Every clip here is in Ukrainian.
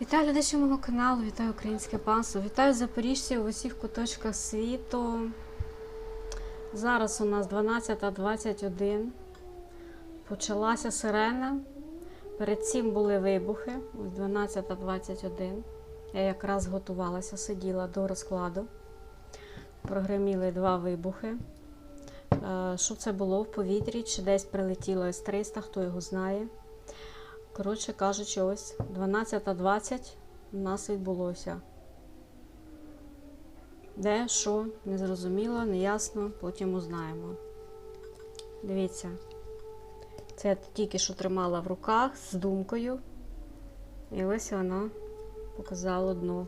Вітаю глядачі мого каналу, вітаю українське панство, вітаю запоріжців в усіх куточках світу. Зараз у нас 12.21. Почалася сирена. Перед цим були вибухи. Ось 12.21. Я якраз готувалася, сиділа до розкладу. Прогреміли два вибухи. Е, Що це було в повітрі? Чи десь прилетіло С-300, хто його знає. Коротше кажучи, ось 12.20 у нас відбулося. Де, що, не зрозуміло, не ясно, потім узнаємо. Дивіться, це я тільки що тримала в руках з думкою. І ось воно показало дно.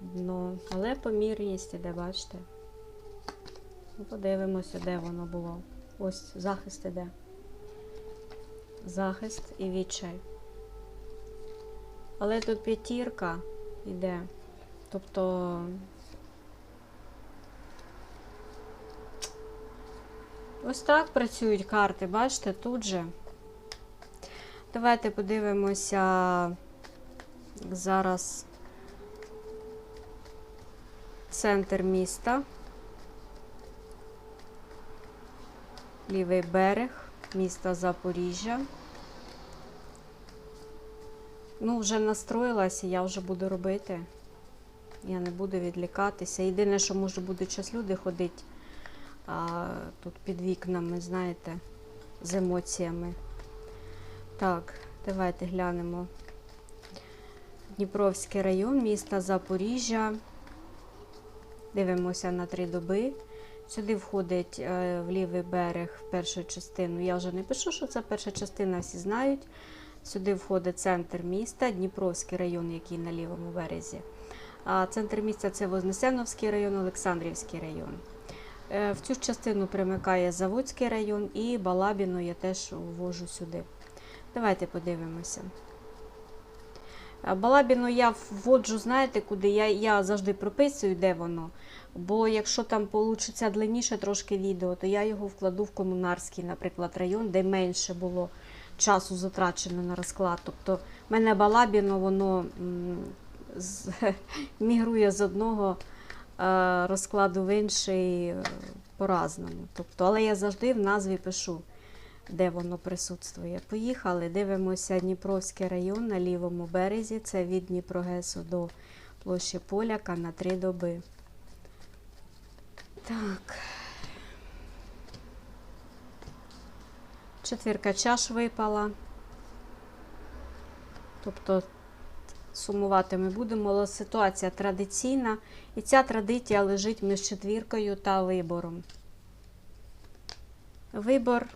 Дно. Але помірність іде, бачите? Ну, Подивимося, де воно було. Ось захист іде захист і відчай. Але тут п'ятірка йде. Тобто. Ось так працюють карти, бачите, тут же. Давайте подивимося зараз центр міста. Лівий берег міста Запоріжжя. Ну, вже настроїлася, я вже буду робити. Я не буду відлікатися. Єдине, що може буде час люди ходити а, тут під вікнами, знаєте, з емоціями. Так, давайте глянемо. Дніпровський район, міста Запоріжжя. Дивимося на три доби. Сюди входить е, в лівий берег в першу частину. Я вже не пишу, що це перша частина, всі знають. Сюди входить центр міста, Дніпровський район, який на лівому березі. А центр міста це Вознесеновський район, Олександрівський район. Е, В цю частину примикає Заводський район і Балабіну я теж ввожу сюди. Давайте подивимося. А Балабіну я вводжу, знаєте, куди я, я завжди прописую, де воно. Бо якщо там вийде длинніше трошки відео, то я його вкладу в комунарський, наприклад, район, де менше було часу затрачено на розклад. Тобто в мене Балабіно, воно з, мігрує з одного е, розкладу в інший е, по-разному. Тобто, але я завжди в назві пишу, де воно присутствує. Поїхали, дивимося Дніпровський район на лівому березі. Це від Дніпрогесу до площі Поляка на три доби. Так. Четвірка чаш випала. Тобто сумувати ми будемо, але ситуація традиційна. І ця традиція лежить між четвіркою та вибором. Вибор.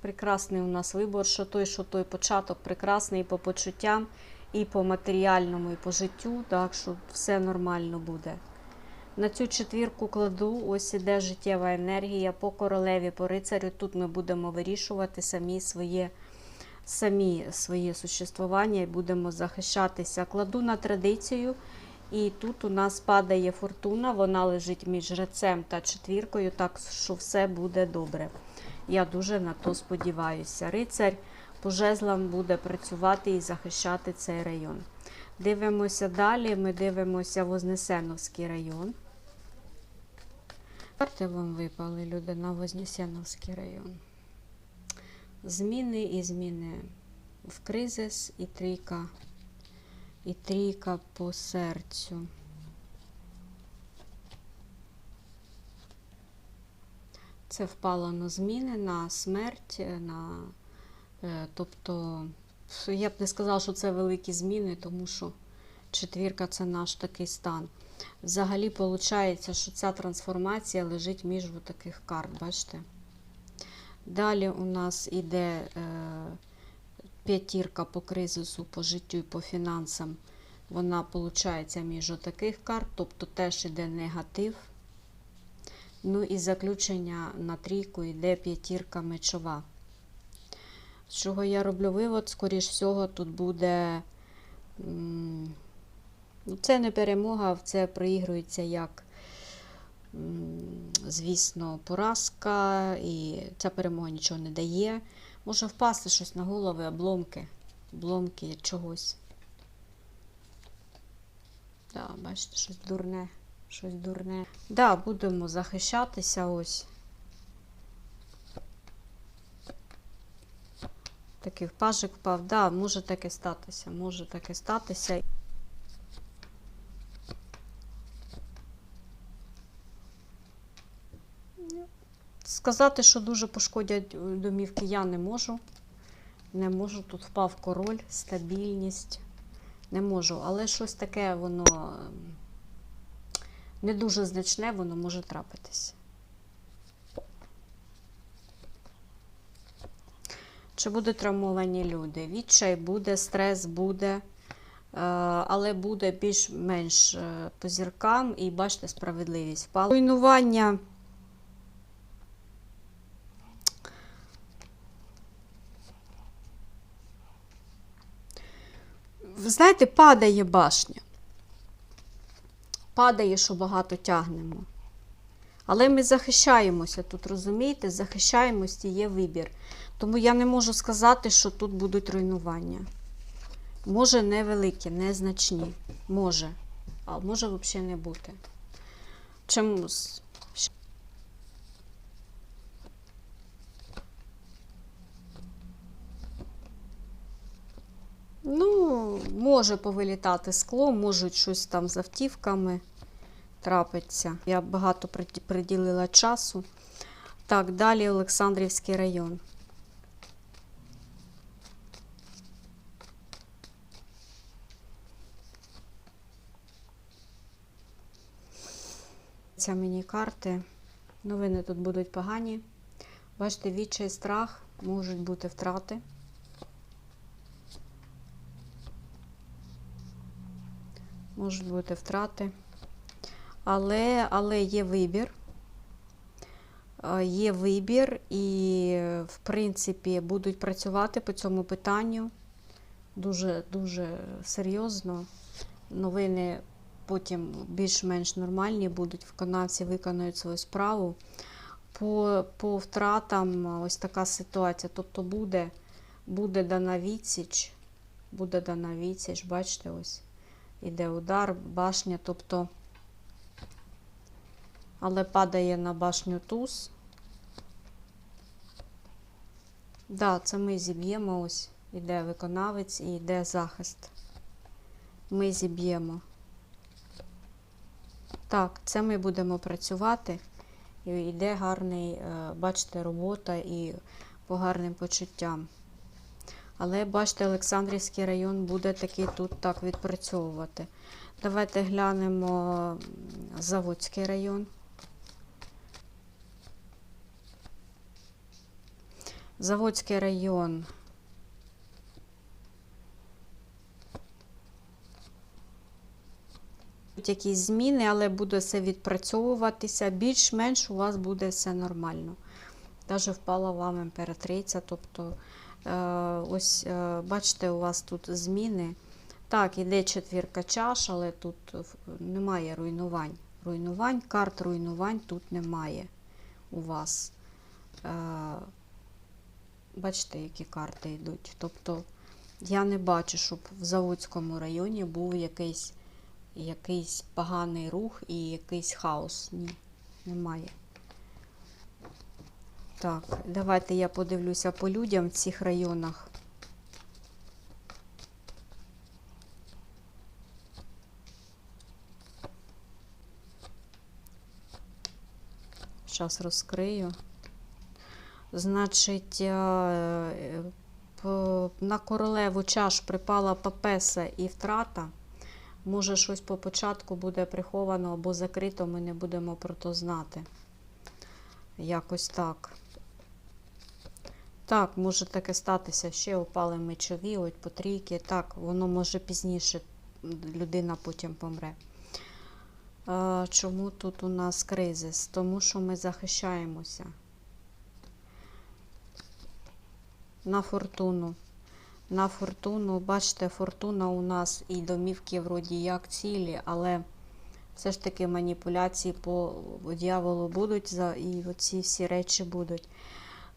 Прекрасний у нас вибор, що той, що той початок прекрасний і по почуттям, і по матеріальному, і по життю, так що все нормально буде. На цю четвірку кладу, ось іде життєва енергія по королеві, по рицарю. Тут ми будемо вирішувати самі своє, самі своє существування і будемо захищатися. Кладу на традицію, і тут у нас падає фортуна, вона лежить між жрецем та четвіркою, так що все буде добре. Я дуже на то сподіваюся. Рицар по жезлам буде працювати і захищати цей район. Дивимося далі. Ми дивимося Вознесеновський район. Карти вам випали люди на Вознесеновський район. Зміни і зміни в кризис і трійка. І трійка по серцю. Це впало на зміни, на смерть, на, е, тобто, я б не сказала, що це великі зміни, тому що четвірка це наш такий стан. Взагалі, виходить, що ця трансформація лежить між таких карт, бачите? Далі у нас іде е, п'ятірка по кризису, по життю і по фінансам. Вона виходить між таких карт, тобто теж іде негатив. Ну і заключення на трійку йде п'ятірка мечова. З чого я роблю вивод, скоріш всього, тут буде. м, це не перемога, це проігрується як, звісно, поразка, і ця перемога нічого не дає. Може впасти щось на голови, обломки. обломки чогось. Да, бачите, щось дурне. Щось дурне. Да, будемо захищатися ось. Такий пажик впав. Да, може таке статися. Може таке статися. Сказати, що дуже пошкодять е, домівки, я не можу. Не можу. Тут впав король, стабільність. Не можу. Але щось таке, воно ем, не дуже значне, воно може трапитись. Чи будуть травмовані люди? Відчай буде, стрес буде, е, але буде більш-менш е, по зіркам і бачите, справедливість. Руйнування. Знаєте, падає башня. Падає, що багато тягнемо. Але ми захищаємося тут, розумієте? Захищаємося, є вибір. Тому я не можу сказати, що тут будуть руйнування. Може, невеликі, незначні. Може. А може взагалі не бути. Чомусь. Ну, може повилітати скло, можуть щось там з автівками трапиться. Я багато приділила часу. Так, далі Олександрівський район. Ця мені карти. Новини тут будуть погані. Бачите, відчай, страх, можуть бути втрати. Можуть бути втрати. Але, але є вибір. Е, Є вибір, і, в принципі, будуть працювати по цьому питанню дуже, дуже серйозно. Новини потім більш-менш нормальні будуть, виконавці виконують свою справу. По, по втратам ось така ситуація. Тобто буде, буде дана відсіч, буде дана відсіч, бачите, ось іде удар, башня, тобто, але падає на башню туз. Да, це ми зіб'ємо ось, іде виконавець і йде захист. Ми зіб'ємо. Так, це ми будемо працювати. І йде гарний, е, бачите, робота і по гарним почуттям. Але бачите, Олександрівський район буде такий тут так відпрацьовувати. Давайте глянемо Заводський район. Заводський район. Будуть якісь зміни, але буде все відпрацьовуватися. Більш-менш у вас буде все нормально. Даже впала вам імператриця. Тобто, ось, е, бачите, у вас тут зміни. Так, іде четвірка чаш, але тут немає руйнувань. Руйнувань, карт руйнувань тут немає у вас. Е, Бачите, які карти йдуть. Тобто, я не бачу, щоб в Заводському районі був якийсь, якийсь поганий рух і якийсь хаос. Ні, немає. Так, давайте я подивлюся по людям в цих районах. Зараз розкрию. Значить, е, е, на королеву чаш припала папеса і втрата. Може, щось по початку буде приховано або закрито, ми не будемо про то знати. Якось так. Так, може таке статися. Ще упали мечові, от по трійки. Так, воно може пізніше людина потім помре. Чому тут у нас кризис? Тому що ми захищаємося. На фортуну. На фортуну, бачите, фортуна у нас і домівки вроді як цілі, але все ж таки маніпуляції по дьяволу будуть і оці всі речі будуть.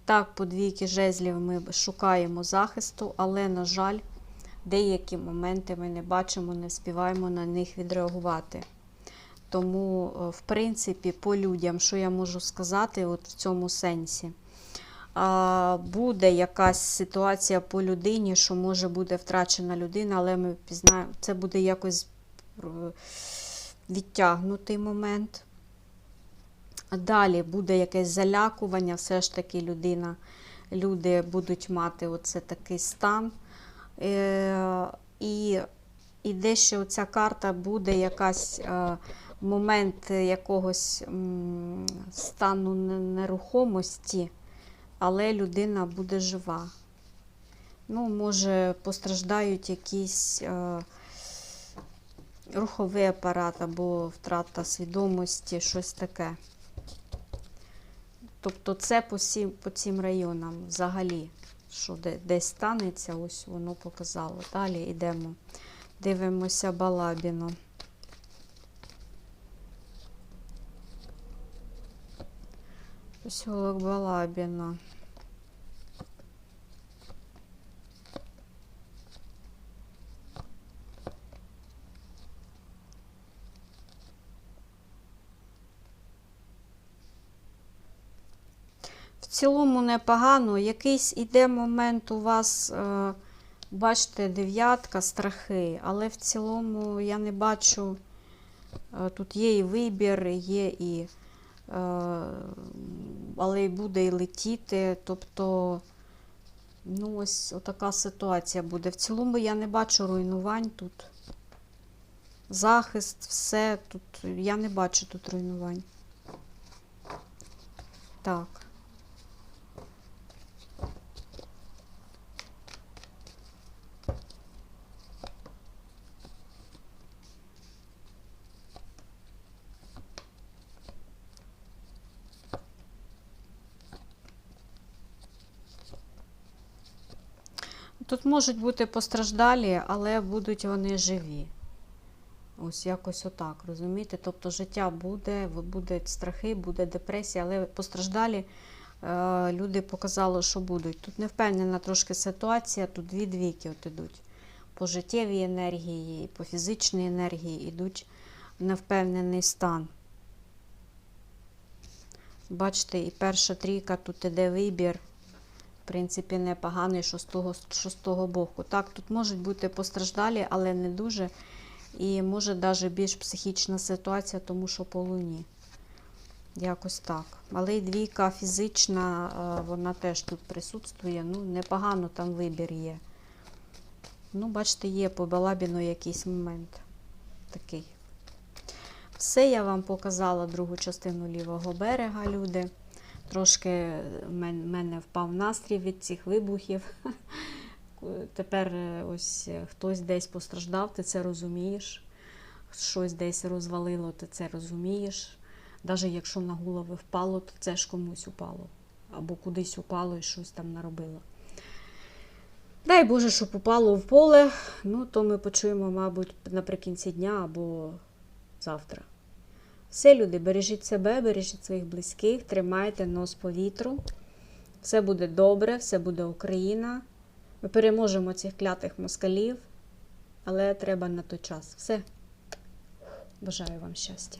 Так, по двійки жезлів ми шукаємо захисту, але, на жаль, деякі моменти ми не бачимо, не співаємо на них відреагувати. Тому, е, в принципі, по людям, що я можу сказати от в цьому сенсі? Буде якась ситуація по людині, що може буде втрачена людина, але ми пізнаємо, це буде якось е, відтягнутий момент. Далі буде якесь залякування, все ж таки людина, люди будуть мати оце такий стан. Е, і, і дещо ця карта буде якась е, момент якогось стану нерухомості, але людина буде жива. Ну, може, постраждають якісь е, руховий апарат або втрата свідомості, щось таке. Тобто це по, сім, по цим районам взагалі, що де, десь станеться, ось воно показало. Далі йдемо. Дивимося Балабіно. Поселок Балабіно. Цілому непогано. Якийсь іде момент у вас, е, бачите, дев'ятка, страхи, але в цілому я не бачу. е, Тут є і вибір, є і. е, Але й буде і летіти. Тобто, ну, ось така ситуація буде. В цілому я не бачу руйнувань тут. Захист, все тут. Я не бачу тут руйнувань. Так. Тут можуть бути постраждалі, але будуть вони живі. Ось якось отак, розумієте? Тобто життя буде, будуть страхи, буде депресія, але постраждалі е, люди показали, що будуть. Тут не впевнена трошки ситуація, тут дві двійки от ідуть. По життєвій енергії, по фізичній енергії йдуть невпевнений стан. Бачите, і перша трійка тут іде вибір. В принципі, непоганий, що з того, що з того боку. Так, тут можуть бути постраждалі, але не дуже. І може навіть більш психічна ситуація, тому що по луні. Якось так. Але й двійка фізична, е, вона теж тут присутствує. Ну, непогано там вибір є. Ну, бачите, є по Балабіну якийсь момент такий. Все, я вам показала другу частину лівого берега, люди. Трошки в мен- мене впав настрій від цих вибухів. Тепер е, ось е, хтось десь постраждав, ти це розумієш. Щось десь розвалило, ти це розумієш. Навіть якщо на голови впало, то це ж комусь упало. Або кудись упало і щось там наробило. Дай Боже, щоб упало в поле. Ну, то ми почуємо, мабуть, наприкінці дня або завтра. Все, люди, бережіть себе, бережіть своїх близьких, тримайте нос по вітру. Все буде добре, все буде Україна. Ми переможемо цих клятих москалів, але треба на той час. Все. Бажаю вам щастя.